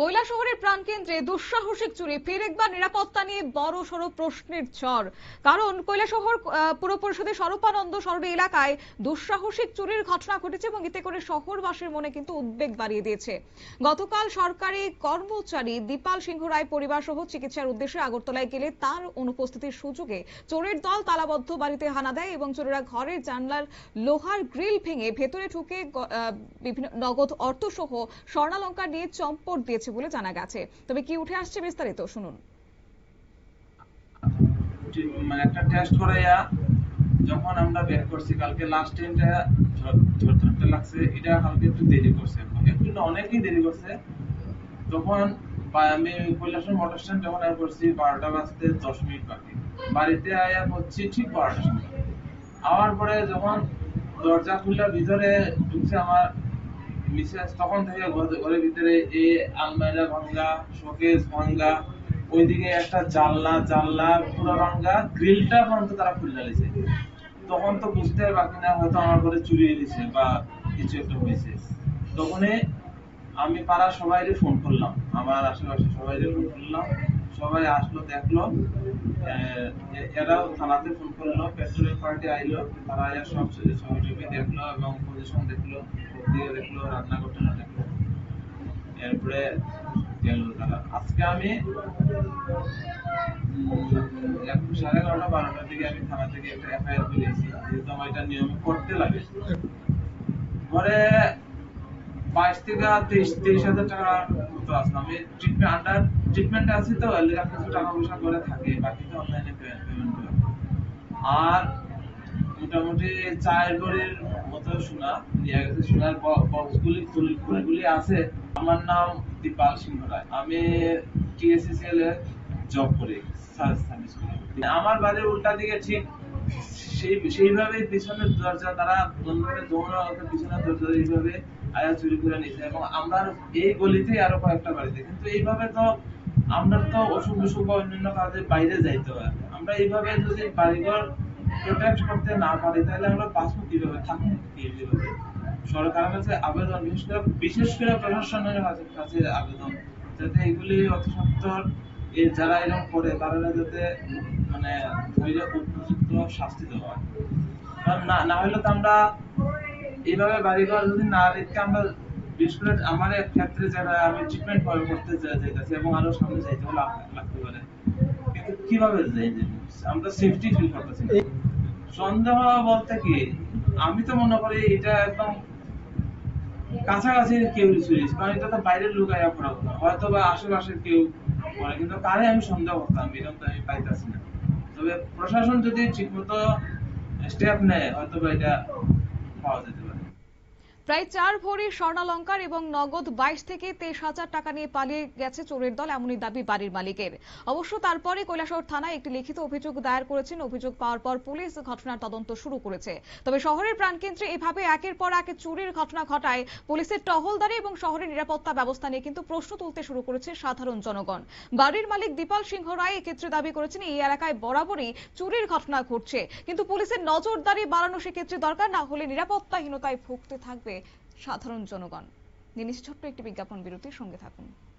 কৈলা শহরের প্রাণকেন্দ্রে দুঃসাহসিক চুরি, ফের একবার নিরাপত্তা নিয়ে বড় সড় প্রশ্নের ঝড়। কারণ কৈলা শহর পুর পরিষদের স্বরূপানন্দ শহর এলাকায় দুঃসাহসিক চুরির ঘটনা ঘটেছে এবং এতে করে শহরবাসীর মনে কিন্তু উদ্বেগ বাড়িয়ে দিয়েছে। গতকাল সরকারি কর্মচারী দীপাল সিংহ রায় পরিবার সহ চিকিৎসার উদ্দেশ্যে আগরতলায় গেলে তার অনুপস্থিতির সুযোগে চোরের দল তালাবদ্ধ বাড়িতে হানা দেয় এবং চোরেরা ঘরের জানলার লোহার গ্রিল ভেঙে ভেতরে ঢুকে বিভিন্ন নগদ অর্থ সহ স্বর্ণালঙ্কার নিয়ে চম্পট দিয়েছে বলে জানা গেছে। তবে কি উঠে আসছে বিস্তারিত শুনুন। মানে একটা টেস্ট করাইয়া যখন আমরা বের করছি, কালকে লাস্ট টাইমটা ঝড় ঝড়টা লাগছে, এটা কালকে একটু দেরি করছে। একটু না, অনেকই দেরি করছে। তখন আমি কৈলাসর মোটর স্ট্যান্ড যখন আয়া করছি, বারোটা বাজতে দশ মিনিট বাকি। বাড়িতে আয়া করছি ঠিক বারোটার সময়। আওয়ার পরে যখন দরজা খুললে ভিতরে ঢুকছে আমার মিসেস, তখন থেকে ঘরের ভিতরে এই আলমারিরা ভাঙ্গা শোকেস ভাঙ্গা ওইদিকে একটা জানলা জানলা, পুরো ভাঙ্গা গ্রিলটা পর্যন্ত তারা খুলে দিয়েছে তখন তো বুঝতে বাকি না, হয়তো আমার ঘরে চুরি দিয়েছে বা কিছু একটা হয়েছে। তখনই আমি পাড়ার সবাইকে ফোন করলাম, আমার আশেপাশে সবাইকে ফোন করলাম। সবাই আসলো, দেখল। এরাও থানাতে ফোন করল পেট্রোলের পার্টি আইলো, তারা আয়া সব টবি দেখল এবং পজিশন দেখল দিয়ে দেখল, রান্না করতে না দেখল। এরপরে গেল তারা। আজকে আমি সাড়ে এগারোটা, বারোটার দিকে আমি থানা থেকে একটা এফআইআর করেছি যেহেতু আমার এটা করতে লাগে। পরে বাইশ থেকে তেইশ তেইশ হাজার টাকা ট্রিটমেন্ট আন্ডার ট্রিটমেন্টে তো কিছু টাকা পয়সা করে থাকে, বাকি তো অনলাইনে পেমেন্ট করে। আর মোটামুটি চার গড়ির মতো সোনা নিয়ে গেছে। সোনার বক্সগুলি গুলি আছে। আমার নাম দীপাল সিংহ রায় আমি এ জব করি সার্ভিস আমার বাড়ির উল্টা দিকে ঠিক সেইভাবে পিছনের দরজা, তারা করে দৌড়া পিছনের দরজা এইভাবে আয়া চুরি করে নিয়েছে। এবং আমরা এই গলিতেই আরও কয়েকটা বাড়িতে। কিন্তু এইভাবে তো আমরা তো অসুখ বিসুখ বা অন্যান্য কাজে বাইরে যাইতে হয়। আমরা এইভাবে যদি বাড়িঘর প্রোটেক্ট করতে না পারি, তাহলে আমরা বাঁচবো কীভাবে? থাকব কীভাবে? সরকারের কাছে আবেদন, বিশেষ করে বিশেষ করে প্রশাসনের কাছে আবেদন। যাতে এগুলি অতি এই যারা এরকম করে, তারা যাতে মানে উপযুক্ত শাস্তি দেওয়া হয়। কারণ না হলে তো আমরা এইভাবে বাড়িঘর যদি না রেখে আমরা বিশেষ করে আমার ক্ষেত্রে যারা আমি ট্রিটমেন্ট করতে যা- যাইতেছি এবং আরও সামনে যাইতে হলে লাগতে পারে কিন্তু কীভাবে যাই আমরা সেফটি ফিল করতেছি। সন্দেহ বলতে কি, আমি তো মনে করি এটা একদম কাছাকাছি কেউ চুরি কারণ এটা তো বাইরের লোক আয়া পড়া হয়তো বা আশেপাশে কেউ করে কিন্তু কারে আমি সন্দেহ করতাম, এরকম তো আমি পাইতেছি না। তবে প্রশাসন যদি ঠিকমতো স্টেপ নেয় হয়তো এটা পাওয়া যেতে পারে। প্রায় চার ভরি স্বর্ণালঙ্কার এবং নগদ বাইশ থেকে তেইশ হাজার টাকা নিয়ে পালিয়ে গেছে চোরের দল, এমনই দাবি বাড়ির মালিকের। অবশ্য তারপরে কৈলাসহর থানায় একটি লিখিত অভিযোগ দায়ের করেছেন। অভিযোগ পাওয়ার পর পুলিশ ঘটনার তদন্ত শুরু করেছে। তবে শহরের প্রাণকেন্দ্রে এভাবে একের পর এক চুরির ঘটনা ঘটায় পুলিশের টহলদারি এবং শহরের নিরাপত্তা ব্যবস্থা নিয়ে কিন্তু প্রশ্ন তুলতে শুরু করেছে সাধারণ জনগণ। বাড়ির মালিক দীপাল সিংহ রায় এক্ষেত্রে দাবি করেছেন, এই এলাকায় বরাবরই চুরির ঘটনা ঘটছে। কিন্তু পুলিশের নজরদারি বাড়ানো সেক্ষেত্রে দরকার, না হলে নিরাপত্তাহীনতায় ভুগতে থাকবে সাধারণ জনগণ। নিয়ে ছোট্ট একটি বিজ্ঞাপন বিরতির সঙ্গে থাকুন।